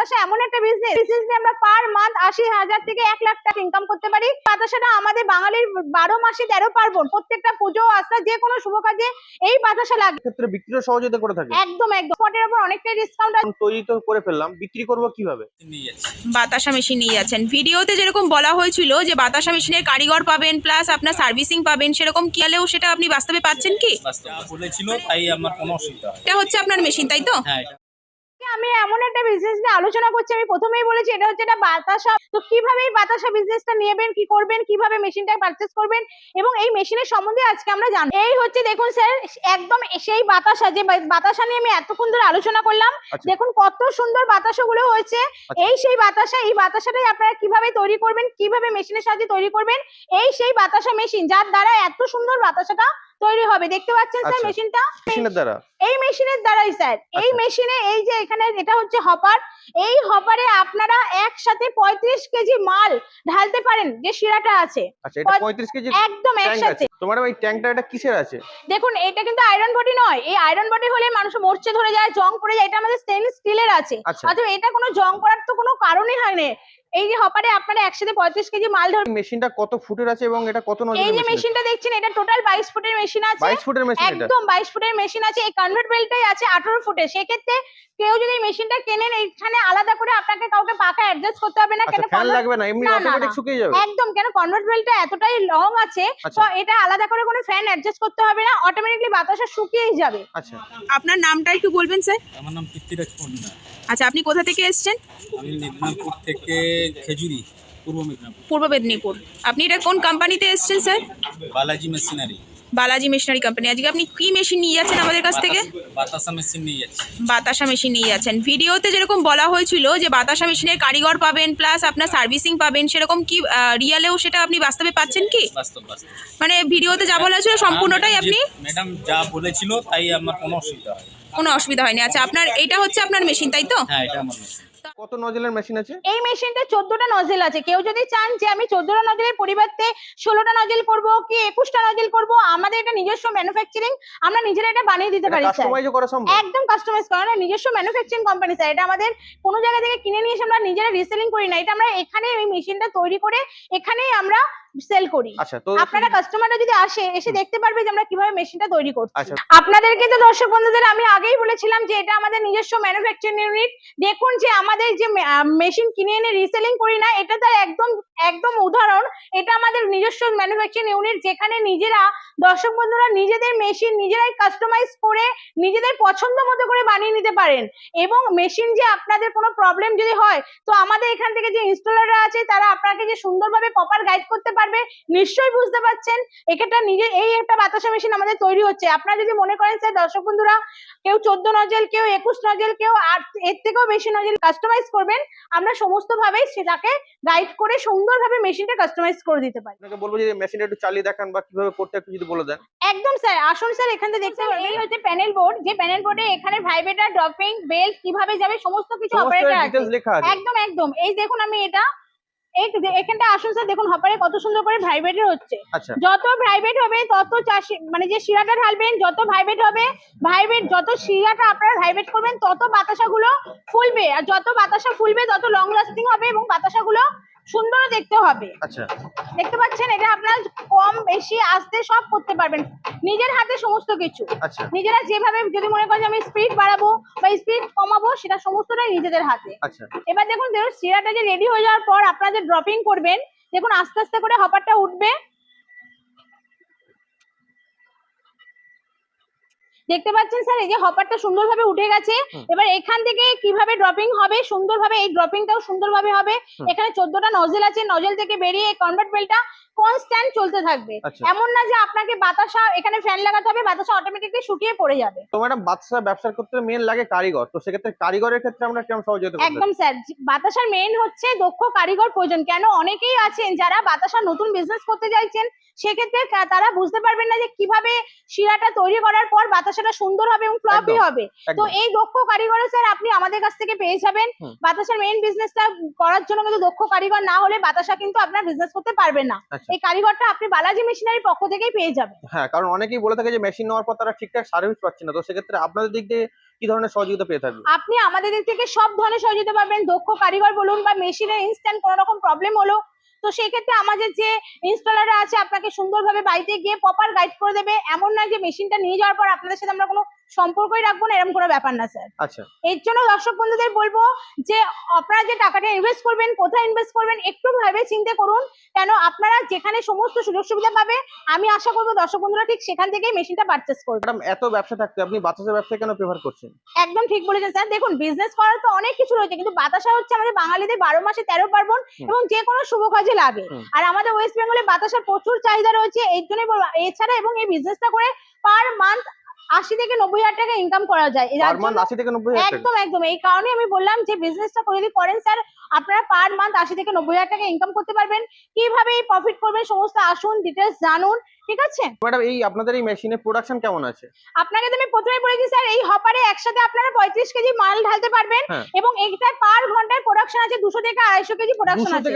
বাতাসা এমন একটা বিজনেস বিজনেস নিয়ে আমরা পার মান্থ আশি হাজার থেকে এক লাখ টাকা ইনকাম করতে পারি। বাতাসাটা আমাদের বাঙালির বারো মাসে তেরো পার্বণ প্রত্যেকটা পুজো আস্থা যে কোনো শুভ কাজে এই বাতাসা লাগে ক্ষেত্রে বিক্রির সহযোগিতা করে থাকে। একদম একদম। স্পটের উপর অনেকটাই ডিসকাউন্ট তৈরি তো করে ফেললাম বিক্রি করব কীভাবে? বাতাসা মেশিন নিয়ে যাচ্ছেন। ভিডিওতে যেরকম বলা হয়েছিল যে বাতাসা মেশিনের কারিগর পাবেন প্লাস আপনার সার্ভিসিং পাবেন সেরকম কি হলেও সেটা আপনি বাস্তবে পাচ্ছেন কি? বাস্তব। বলেছিল তাই আমার কোনো অসুবিধা এটা হচ্ছে আপনার মেশিন তাই তো? হ্যাঁ আমি এমন একটা বিজনেস নিয়ে আলোচনা করছি আমি প্রথমেই বলেছি এটা হচ্ছে একটা বাতাসা তো কীভাবে এই বাতাসা বিজনেসটা নেবেন কি করবেন কীভাবে মেশিনটা পারচেস করবেন এবং এই মেশিনের সম্বন্ধে আজকে আমরা জানব এই হচ্ছে দেখুন স্যার একদম সেই বাতাসা যে বাতাসা নিয়ে আমি এতক্ষণ ধরে আলোচনা করলাম আচ্ছা। দেখুন কত সুন্দর বাতাসাগুলো হয়েছে আচ্ছা। এই সেই বাতাসা এই বাতাসাটাই আপনারা কীভাবে তৈরি করবেন কীভাবে মেশিনের সাহায্যে তৈরি করবেন এই সেই বাতাসা মেশিন যার দ্বারা এত সুন্দর বাতাসাটা তৈরি হবে। দেখতে পাচ্ছেন স্যার আচ্ছা। মেশিনটা? মেশিনের দ্বারা? এই মেশিনের দ্বারাই স্যার। এই আচ্ছা। মেশিনে এই যে এখানে এটা হচ্ছে হপার। এই হপারে আপনারা একসাথে পঁয়ত্রিশ কেজি মাল ঢালতে পারেন যে শিরাটা আছে। আচ্ছা এটা পঁয়- পঁয়ত্রিশ কেজি একদম একসাথে। তোমার এই ট্যাঙ্কটা এটা কিসের আছে? দেখুন এটা কিন্তু আয়রন বডি নয়। এই আয়রন বডি হলে মানুষ মরচে ধরে যায় জং পড়ে যায় এটা আমাদের স্টেনলেস স্টিলের আছে। আচ্ছা। অথবা এটা কোনো জং পড়ার তো কোনো কারণই হয় না। এই যে হপারে আপনারা একসাথে পঁয়ত্রিশ কেজি মাল ধর মেশিনটা কত ফুটের আছে এবং এটা কত এই যে মেশিনটা দেখছেন এটা টোটাল বাইশ ফুটের মেশিন আছে। বাইশ ফুটের মেশিন একদম বাইশ ফুটের মেশিন আছে। এই কনভার্ট বেলটাই আছে আঠারো ফুটের। সেক্ষেত্রে কেউ যদি মেশিনটা কেনেন এখানে আলাদা করে আপনাকে কাউকে পাকা অ্যাডজাস্ট করতে হবে না। আচ্ছা কেন ফ্যান লাগবে না এমনি না, না, অটোমেটিক শুকিয়ে যাবে। একদম কেন কনভার্ট বেলটা এতটাই লং আছে তো আচ্ছা এটা আলাদা করে কোনো ফ্যান অ্যাডজাস্ট করতে হবে না। অটোমেটিকলি বাতাসা শুকিয়েই যাবে। আচ্ছা। আপনার নামটা একটু বলবেন স্যার? আমার নাম পৃথ্বীরাজ পন্ডা আচ্ছা আপনি কোথা থেকে এসেছেন? আমি মেদিনীপুর থেকে খেজুরি পূর্ব মেদিনীপুর। পূর্ব মেদিনীপুর। আপনি এটা কোন কোম্পানিতে এসেছেন sir Balaji machinery. Balaji machinery company আজকে আপনি কি মেশিন নিয়ে যাচ্ছেন আমাদের কাছ থেকে? বাতাসা মেশিন নিয়ে যাচ্ছি। বাতাসা মেশিন নিয়ে যাচ্ছেন। ভিডিওতে যেরকম বলা হয়েছিল যে বাতাসা মেশিনের কারিগর পাবেন প্লাস আপনার সার্ভিসিং পাবেন সেরকম কি রিয়ালেও সেটা আপনি বাস্তবে পাচ্ছেন কি? বাস্তব বাস্তব। মানে ভিডিওতে যা বলা হয়েছিল সম্পূর্ণটাই আপনি ম্যাডাম যা বলেছিল তাই আমার কোনো অসুবিধা হয় কোনো অসুবিধা হয়নি। আচ্ছা আপনার এটা হচ্ছে আপনার মেশিন তাই তো? হ্যাঁ এটা আমার মেশিন কত নজলের মেশিন আছে? এই মেশিনটা চোদ্দটা নজেল আছে। কেউ যদি চান যে আমি চোদ্দটা নজেলের পরিবর্তে ষোলোটা নজেল করব কি একুশটা নজেল করব আমাদের এটা নিজস্ব ম্যানুফ্যাকচারিং আমরা নিজেরা এটা বানিয়ে দিতে পারি একদম কাস্টমাইজ করা না নিজস্ব ম্যানুফ্যাকচারিং কোম্পানি স্যার। এটা আমাদের কোনো জায়গা থেকে কিনে নিয়ে এসে আমরা নিজেরা রিসেলিং করি না। এটা আমরা এখানে এই মেশিনটা তৈরি করে এখানেই আমরা সেল করি। আচ্ছা আপনারা কাস্টমাররা যদি আসে এসে দেখতে পারবে যে আমরা কীভাবে মেশিনটা তৈরি করছি। আচ্ছা। আপনাদেরকে তো দর্শক বন্ধুদের আমি আগেই বলেছিলাম যে এটা আমাদের নিজস্ব ম্যানুফ্যাকচারিং ইউনিট দেখুন যে আমাদের যে মেশিন কিনে এনে রিসেলিং করি না এটা তার একদম একদম উদাহরণ। এটা আমাদের নিজস্ব ম্যানুফ্যাকচারিং ইউনিট যেখানে নিজেরা দর্শক বন্ধুরা নিজেদের মেশিন নিজেরাই কাস্টমাইজ করে নিজেদের পছন্দ মতো করে বানিয়ে নিতে পারেন। এবং মেশিন যে আপনাদের কোনো প্রবলেম যদি হয় তো আমাদের এখান থেকে যে ইনস্টলাররা আছে তারা আপনাকে যে সুন্দরভাবে প্রপার গাইড করতে পারবে নিশ্চয়ই বুঝতে পারছেন। এক্ষেত্রে নিজে এই একটা বাতাসা মেশিন আমাদের তৈরি হচ্ছে। আপনারা যদি মনে করেন স্যার দর্শক বন্ধুরা কেউ চোদ্দ নজেল কেউ একুশ নজেল কেউ আট এর থেকেও বেশি নজেল কাস্টমাইজ করবেন আমরা সমস্ত ভাবেই সেটাকে গাইড করে সুন্দরভাবে মেশিনটা কাস্টমাইজ করে দিতে পারি। আপনাকে বলব যে মেশিনটা একটু চালিয়ে দেখান বা কীভাবে করতে একটু যদি বলে দেন। একদম স্যার আসুন স্যার এখান থেকে দেখতে পাবেন এই হচ্ছে প্যানেল বোর্ড যে প্যানেল বোর্ডে এখানে ভাইব্রেটার ড্রপিং বেল কীভাবে যাবে সমস্ত কিছু অপারেটর আছে। লেখা আছে। একদম একদম। এই দেখুন আমি এটা এখানটা আসুন স্যার দেখুন হপারে কত সুন্দর করে ভাইব্রেটর হচ্ছে। আচ্ছা। যত ভাইব্রেট হবে তত চাষি মানে যে শিরাটা ঢালবেন যত ভাইব্রেট হবে ভাইব্রেট যত শিরাটা আপনারা ভাইব্রেট করবেন তত বাতাসাগুলো ফুলবে। আর যত বাতাসা ফুলবে তত লং লাস্টিং হবে এবং বাতাসাগুলো সুন্দরও দেখতে হবে। আচ্ছা। দেখতে পাচ্ছেন এটা আপনারা কম বেশি আস্তে সব করতে পারবেন। নিজের হাতে সমস্ত কিছু। আচ্ছা। নিজেরা যেভাবে যদি মনে করেন যে আমি স্পিড বাড়াবো বা স্পিড কমাবো সেটা সমস্তটাই নিজেদের হাতে। আচ্ছা। এবার দেখুন দেখুন সিরাটা যে রেডি হয়ে যাওয়ার পর আপনারা যে ড্রপিং করবেন দেখুন আস্তে আস্তে করে হপারটা উঠবে। দেখতে পাচ্ছেন স্যার এই যে হপারটা সুন্দরভাবে উঠে গেছে। এবার এখান থেকে কীভাবে ড্রপিং হবে সুন্দরভাবে এই ড্রপিংটাও সুন্দরভাবে হবে। এখানে চোদ্দটা নজেল আছে নজেল থেকে বেরিয়ে কনভার্ট বেলটা কনস্ট্যান্ট চলতে থাকবে। আচ্ছা। এমন না যে আপনাকে বাতাসা এখানে ফ্যান লাগাতে হবে বাতাসা অটোমেটিকলি শুকিয়ে পড়ে যাবে। তো ম্যাডাম বাচ্চা ব্যবসা করতে মেন লাগে কারিগর। তো সেক্ষেত্রে কারিগরের ক্ষেত্রে আমরা কেমন সহযোগিতা করতে একদম স্যার বাতাসার মেইন হচ্ছে দক্ষ কারিগর প্রয়োজন। কেন? অনেকেই আছেন যারা বাতাসা নতুন বিজনেস করতে চাইছেন সেক্ষেত্রে তারা বুঝতে পারবেন না যে কীভাবে শিরাটা তৈরি করার পর বাতাসা বাতাসাটা সুন্দর হবে এবং ফ্লপি একদম, হবে। তো এই দক্ষ কারিগর স্যার আপনি আমাদের কাছ থেকে পেয়ে যাবেন। বাতাসার মেইন বিজনেসটা করার জন্য কিন্তু দক্ষ কারিগর না হলে বাতাসা কিন্তু আপনার বিজনেস করতে পারবেন না। আচ্ছা। এই কারিগরটা আপনি বালাজি মেশিনারির পক্ষ থেকেই পেয়ে যাবেন। হ্যাঁ কারণ অনেকেই বলে থাকে যে মেশিন নেওয়ার পর তারা ঠিকঠাক সার্ভিস পাচ্ছে না। তো সেক্ষেত্রে আপনাদের দিক দিয়ে কি ধরনের সহযোগিতা পেয়ে থাকবে? আপনি আমাদের দিক থেকে সব ধরনের সহযোগিতা পাবেন। দক্ষ কারিগর বলুন বা মেশিনের ইনস্ট্যান্ট কোনো রকম প্রবলেম হলো তো সেক্ষেত্রে আমাদের যে ইনস্টলাররা আছে, আপনাকে সুন্দরভাবে বাড়িতে গিয়ে প্রপার গাইড করে দেবে। এমন নয় যে মেশিনটা নিয়ে যাওয়ার পর আপনাদের সাথে আমরা কোনো সম্পর্কই রাখব না এরকম কোনো ব্যাপার না স্যার। আচ্ছা। এর জন্য দর্শক বন্ধুদের বলব যে আপনারা যে টাকাটা ইনভেস্ট করবেন কোথায় ইনভেস্ট করবেন একটু ভাবে চিন্তা করুন কেন আপনারা যেখানে সমস্ত সুযোগ সুবিধা পাবে আমি আশা করব দর্শক বন্ধুরা ঠিক সেখান থেকেই মেশিনটা পারচেস করবে। ম্যাডাম এত ব্যবসা থাকতে আপনি বাচ্চাদের ব্যবসা কেন প্রেফার করছেন? একদম ঠিক বলেছেন স্যার। দেখুন বিজনেস করার তো অনেক কিছু রয়েছে কিন্তু বাতাসা হচ্ছে আমাদের বাঙালিদের বারো মাসে তেরো পার্বণ এবং যে কোনো শুভ কাজে লাগে। আর আমাদের ওয়েস্ট বেঙ্গলে বাতাসার প্রচুর চাহিদা রয়েছে এই জন্যই বলব এছাড়া এবং এই বিজনেসটা করে পার মান্থ আশি থেকে নব্বই হাজার টাকা ইনকাম করা যায়। আশি থেকে নব্বই একদম একদম। এই কারণে আমি বললাম যে বিজনেসটা করে যদি করেন স্যার আপনারা পার মান্থ আশি থেকে নব্বই হাজার টাকা ইনকাম করতে পারবেন। কীভাবে এই প্রফিট করবেন সমস্ত আসুন ডিটেলস জানুন ঠিক আছে? ম্যাডাম এই আপনাদের এই মেশিনের প্রোডাকশন কেমন আছে? আপনাকে তো আমি প্রথমে বলেছি স্যার এই হপারে একসাথে আপনারা পঁয়ত্রিশ কেজি মাল ঢালতে পারবেন হ্যাঁ। এবং পার ঘন্টায় প্রোডাকশন আছে দুশো থেকে আড়াইশো কেজি প্রোডাকশন আছে।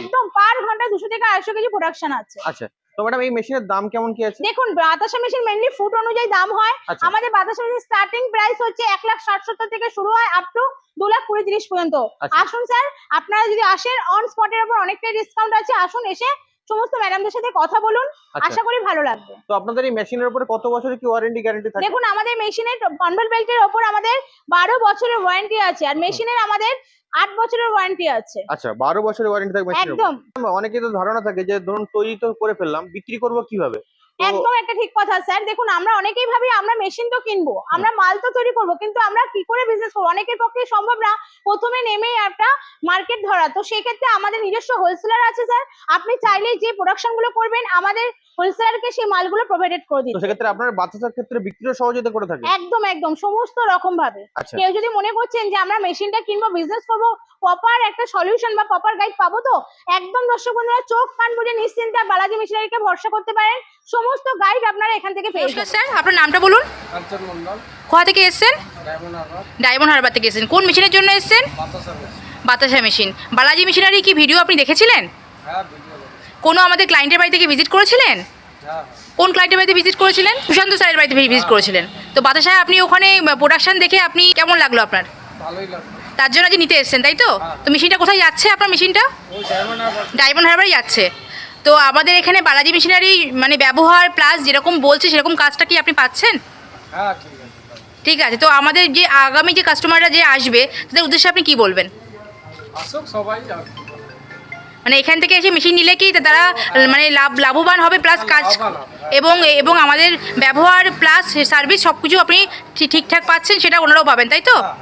একদম পার ঘন্টায় দুশো থেকে আড়াইশো কেজি প্রোডাকশন আছে। আচ্ছা। তো ম্যাডাম এই মেশিনের দাম কেমন কি আছে? দেখুন বাতাসা মেশিন মেনলি ফুট অনুযায়ী দাম হয়। আচ্ছা। আমাদের বাতাসা মেশিন স্টার্টিং প্রাইস হচ্ছে এক লাখ ষাট সত্তর থেকে শুরু হয় আপ টু দু লাখ কুড়ি তিরিশ পর্যন্ত। আচ্ছা। আসুন স্যার আপনারা যদি আসেন অন স্পটের উপর অনেকটাই ডিসকাউন্ট আছে আসুন এসে সমস্ত ম্যাডামদের সাথে কথা বলুন আচ্ছা। আশা করি ভালো লাগবে। তো আপনাদের এই মেশিনের উপরে কত বছরের কি ওয়ারেন্টি গ্যারান্টি থাকে? দেখুন আমাদের মেশিনের কনভার্ট বেল্টের উপর আমাদের বারো বছরের ওয়ারেন্টি আছে আর মেশিনের আমাদের আট বছরের ওয়ারেন্টি আছে। আচ্ছা বারো বছরের ওয়ারেন্টি থাকবে একদম। অনেকে তো ধারণা থাকে যে ধরুন তৈরি তো করে ফেললাম বিক্রি করব কীভাবে? একদম একটা ঠিক কথা স্যার। দেখুন আমরা অনেকেই ভাবি আমরা মেশিন তো কিনবো আমরা মাল তো তৈরি করব কিন্তু আমরা কি করে বিজনেস করব? অনেকের পক্ষে সম্ভব না প্রথমে নেমেই একটা মার্কেট ধরা। তো সেক্ষেত্রে আমাদের নিজস্ব হোলসেলার আছে স্যার। আপনি চাইলেই যে প্রোডাকশনগুলো করবেন আমাদের হোলসেলারকে সেই মালগুলো প্রোভাইডেড করে দিই তো সেক্ষেত্রে আপনার বাচ্চাদের ক্ষেত্রে বিক্রির সহযোগিতা করে থাকে? একদম একদম সমস্ত রকম ভাবে আচ্ছা। কেউ যদি মনে করছেন যে আমরা মেশিনটা কিনবো বিজনেস করব প্রপার একটা সলিউশন বা প্রপার গাইড পাবো তো একদম দর্শক বন্ধুরা চোখ কান বুঝে নিশ্চিন্তে বালাজি মেশিনারিকে ভরসা করতে পারেন। সমস্ত গাইড আপনারা এখান থেকে পেয়ে যাবেন। স্যার আপনার নামটা বলুন। কোথা থেকে এসেছেন? Diamond Harbour. থেকে এসেছেন। কোন মেশিনের জন্য এসেছেন? বাতাসা মেশিন বালাজি মেশিনারি কি ভিডিও আপনি দেখেছিলেন? হ্যাঁ কোনো আমাদের ক্লায়েন্টের বাড়ি থেকে ভিজিট করেছিলেন? হ্যাঁ কোন ক্লায়েন্টের বাড়িতে ভিজিট করেছিলেন? সুশান্ত স্যারের বাড়িতে ভিজিট করেছিলেন। তো বাতাসায় আপনি ওখানে প্রোডাকশন দেখে আপনি কেমন লাগল আপনার? ভালোই লাগল। তার জন্য আজ নিতে এসেছেন তাই তো? তো মেশিনটা কোথায় যাচ্ছে আপনার মেশিনটা ডায়মন্ড হারবার যাচ্ছে। তো আমাদের এখানে বালাজি মেশিনারি মানে ব্যবহার প্লাস যেরকম বলছে সেরকম কাজটা কি আপনি পাচ্ছেন? হ্যাঁ ঠিক আছে। তো আমাদের যে আগামী যে কাস্টমাররা যে আসবে তাদের উদ্দেশ্যে আপনি কি বলবেন? আসুক সবাই কি। মানে এখান থেকে এসে মেশিন নিলে কি তারা মানে লাভ লাভবান হবে প্লাস কাজ এবং এবং আমাদের ব্যবহার প্লাস সার্ভিস সব কিছু আপনি ঠিকঠাক পাচ্ছেন সেটা ওনারাও পাবেন তাই তো? হ্যাঁ,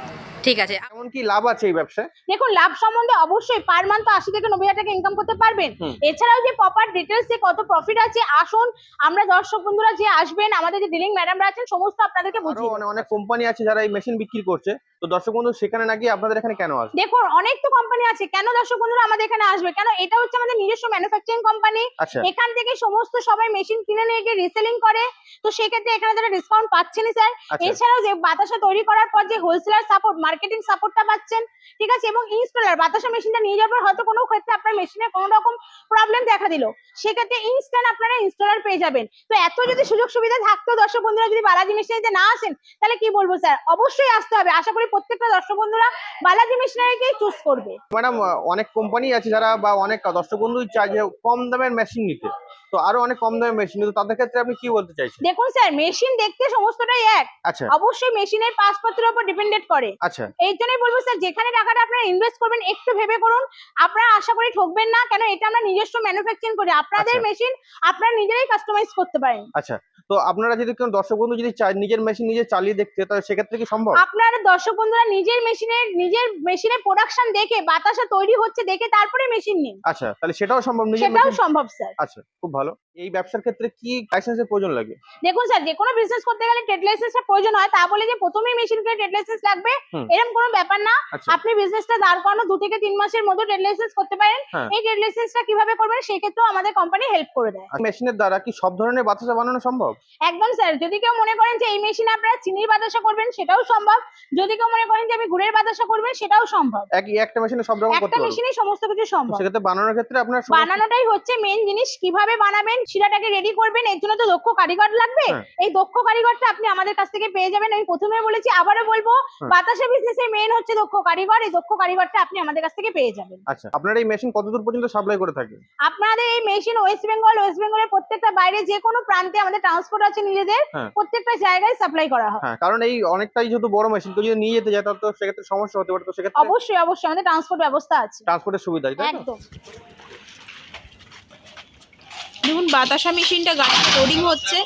ঠিক আছে। এমন কি লাভ আছে এই ব্যবসায়? দেখুন লাভ সম্বন্ধে অবশ্যই পার মান্থ আশি থেকে নব্বই হাজার টাকা ইনকাম করতে পারবেন। এছাড়াও যে প্রপার ডিটেলস যে কত প্রফিট আছে আসুন আমরা দর্শক বন্ধুরা যে আসবেন আমাদের যে ডিলিং ম্যাডামরা আছেন সমস্ত আপনাদেরকে বুঝিয়ে দেব। অনেক কোম্পানি আছে যারা এই মেশিন বিক্রি করছে। তো দর্শক বন্ধু সেখানে নাকি আপনাদের এখানে কেন আসবে? দেখুন অনেক তো কোম্পানি আছে। কেন দর্শক বন্ধুরা আমাদের এখানে আসবে? কেন? এটা হচ্ছে আমাদের নিজস্ব ম্যানুফ্যাকচারিং কোম্পানি আচ্ছা। এখান থেকে সমস্ত সবাই মেশিন কিনে নিয়ে গিয়ে রিসেলিং করে। তো সেক্ষেত্রে এখানে যারা ডিসকাউন্ট পাচ্ছেনই স্যার এছাড়াও যে বাতাসা তৈরি করার পর যে হোলসেলার সাপোর্ট মার্কেটিং সাপোর্টটা পাচ্ছেন ঠিক আছে? এবং ইনস্টলার বাতাসা মেশিনটা নিয়ে যাওয়ার পর হয়তো কোনো ক্ষেত্রে আপনার মেশিনে কোনো রকম প্রবলেম দেখা দিল। সেক্ষেত্রে ইনস্ট্যান্ট আপনারা ইনস্টলার পেয়ে যাবেন। তো এত যদি সুযোগ সুবিধা থাকতো দর্শক বন্ধুরা যদি বালাজি মেশিনারিতে না আসেন তাহলে কি বলব স্যার অবশ্যই আসতে হবে। আশা করি প্রত্যেকটা দর্শক বন্ধুরা বালাজি মেশিনারিকেই চুজ করবে। ম্যাডাম অনেক কোম্পানি আছে যারা বা অনেক দর্শক বন্ধু চায় যে কম দামের মেশিন নিতে। তো আরও অনেক কম দামের মেশিন নিতে। তাদের ক্ষেত্রে আপনি কি বলতে চাইছেন? দেখুন স্যার মেশিন দেখতে সমস্তটাই এক। আচ্ছা। অবশ্যই মেশিনের পাসপত্রের উপর ডিপেন্ডেড করে। আচ্ছা। এই জন্যই বলব স্যার যেখানে টাকাটা আপনারা ইনভেস্ট করবেন একটু ভেবে করুন। আপনারা আশা করি ঠকবেন না কেন এটা আমরা নিজস্ব ম্যানুফ্যাকচারিং করি। আপনাদের আচ্ছা। মেশিন আপনারা নিজেরাই কাস্টমাইজ করতে পারেন। আচ্ছা তো আপনারা যদি কেউ দর্শক বন্ধু যদি নিজের মেশিন নিজে চালিয়ে দেখতে তাহলে সেক্ষেত্রে কি সম্ভব? আপনারা দর্শক বন্ধুরা নিজের মেশিনের নিজের মেশিনে প্রোডাকশন দেখে বাতাসা তৈরি হচ্ছে দেখে তারপরে মেশিন নিন। আচ্ছা তাহলে সেটাও সম্ভব নিজের সেটাও সম্ভব স্যার। আচ্ছা খুব ভালো। এই ব্যবসার ক্ষেত্রে কি লাইসেন্সের প্রয়োজন লাগে? দেখুন স্যার যে কোনো বিজনেস করতে গেলে ট্রেড লাইসেন্সের প্রয়োজন হয়। তা বলে যে প্রথমেই মেশিন করে ট্রেড লাইসেন্স লাগবে এরকম কোনো ব্যাপার না। আচ্ছা। আপনি বিজনেসটা দাঁড় করানো দু থেকে তিন মাসের মধ্যে ট্রেড লাইসেন্স করতে পারেন। হ্যাঁ। এই ট্রেড লাইসেন্সটা কীভাবে করবেন সেই ক্ষেত্রেও আমাদের কোম্পানি হেল্প করে দেয়। মেশিনের দ্বারা কি সব ধরনের বাতাসা বানানো সম্ভব? একদম স্যার যদি কেউ মনে করেন যে এই মেশিনে আপনারা চিনির বাতাসা করবেন সেটাও সম্ভব। যদি কেউ মনে করেন যে আমি গুড়ের বাতাসা করবেন সেটাও সম্ভব। একই একটা মেশিনে সব রকম করতে একটা মেশিনে সমস্ত কিছু সম্ভব। সেক্ষেত্রে বানানোর ক্ষেত্রে আপনার বানানোটাই হচ্ছে মেন জিনিস। কীভাবে বানাবেন শিরাটাকে রেডি করবেন এর জন্য তো দক্ষ কারিগর লাগবে। হ্যাঁ। এই দক্ষ কারিগরটা আপনি আমাদের কাছ থেকে পেয়ে যাবেন। আমি প্রথমে বলেছি আবারও বলব। বাতাসা বিজনেসের মেন হচ্ছে দক্ষ কারিগর। এই দক্ষ কারিগরটা আপনি আমাদের কাছ থেকে পেয়ে যাবেন। আচ্ছা আপনার এই মেশিন কতদূর পর্যন্ত সাপ্লাই করে থাকে? আপনাদের এই মেশিন ওয়েস্ট বেঙ্গল ওয়েস্ট বেঙ্গলের প্রত্যেকটা বাইরে যে কোনো প্রান্তে আমাদের ট্রান্সপোর্ট আছে নিজেদের হ্যাঁ। প্রত্যেকটা জায়গায় সাপ্লাই করা হয়। হ্যাঁ কারণ এই অনেকটাই যেহেতু বড় মেশিন কেউ যদি নিয়ে যেতে যায় তাহলে তো সেক্ষেত্রে সমস্যা হতে পারে। তো সেক্ষেত্রে অবশ্যই অবশ্যই আমাদের ট্রান্সপোর্ট ব্যবস্থা আছে। ট্রান্সপোর্টের সুবিধা তাই তো? একদম। দেখুন বাতাসা মেশিনটা গাড়িতে লোডিং হচ্ছে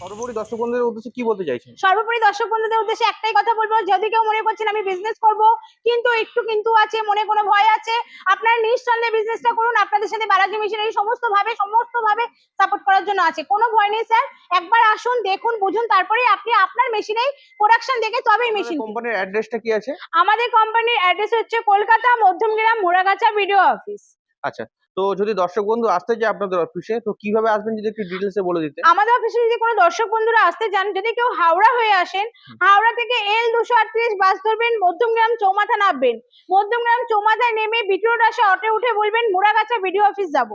সর্বোপরি দর্শক বন্ধুদের উদ্দেশ্যে কি বলতে চাইছেন? সর্বোপরি দর্শক বন্ধুদের উদ্দেশ্যে একটাই কথা বলব যদি কেউ মনে করছেন আমি বিজনেস করব কিন্তু একটু কিন্তু আছে মনে কোনো ভয় আছে আপনারা নিঃসন্দেহে বিজনেসটা করুন আপনাদের সাথে বালাজি মিশনারি সমস্ত ভাবে সমস্ত ভাবে সাপোর্ট করার জন্য আছে। কোনো ভয় নেই স্যার একবার আসুন দেখুন বুঝুন তারপরে আপনি আপনার মেশিনেই প্রোডাকশন দেখে তবেই মেশিন কোম্পানির অ্যাড্রেসটা কি আছে? আমাদের কোম্পানির অ্যাড্রেস হচ্ছে কলকাতা মধ্যমগ্রাম মোড়াগাছা ভিডিও অফিস আচ্ছা তো যদি দর্শক বন্ধু আসতে চায় আপনাদের অফিসে তো কীভাবে আসবেন যদি একটু ডিটেলসে বলে দিতে আমাদের অফিসে যদি কোনো দর্শক বন্ধুরা আসতে চান যদি কেউ হাওড়া হয়ে আসেন হাওড়া থেকে এল দুশো আটত্রিশ বাস ধরবেন মধ্যমগ্রাম চৌমাথা নামবেন। মধ্যমগ্রাম চৌমাথায় নেমে বিটরোড আসে অটো উঠে বলবেন মুড়াগাছা ভিডিও অফিস যাব।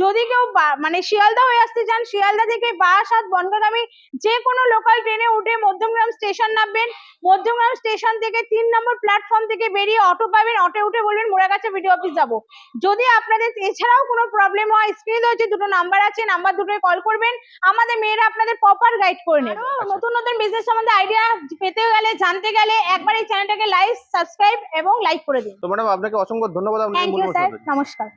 যদি কেউ মানে শিয়ালদা হয়ে আসতে চান শিয়ালদা থেকে বাস হাত বনগাগামী যে কোনো লোকাল ট্রেনে উঠে মধ্যমগ্রাম স্টেশন নামবেন। মধ্যমগ্রাম স্টেশন থেকে তিন নম্বর প্ল্যাটফর্ম থেকে বেরিয়ে অটো পাবেন অটো উঠে বলবেন মুড়াগাছা ভিডিও অফিস যাব। যদি আপনাদের এছাড়াও কোনো প্রবলেম হয় স্ক্রিনে হচ্ছে দুটো নাম্বার আছে নাম্বার দুটোই কল করবেন। আমাদের মেয়েরা আপনাদের প্রপার গাইড করে নেবে। নতুন নতুন বিজনেস সম্বন্ধে আইডিয়া পেতে গেলে জানতে গেলে একবার এই চ্যানেলটাকে লাইক সাবস্ক্রাইব এবং লাইক করে দিন। তো ম্যাডাম আপনাকে অসংখ্য ধন্যবাদ। আপনাকে থ্যাংক ইউ স্যার। নমস্কার।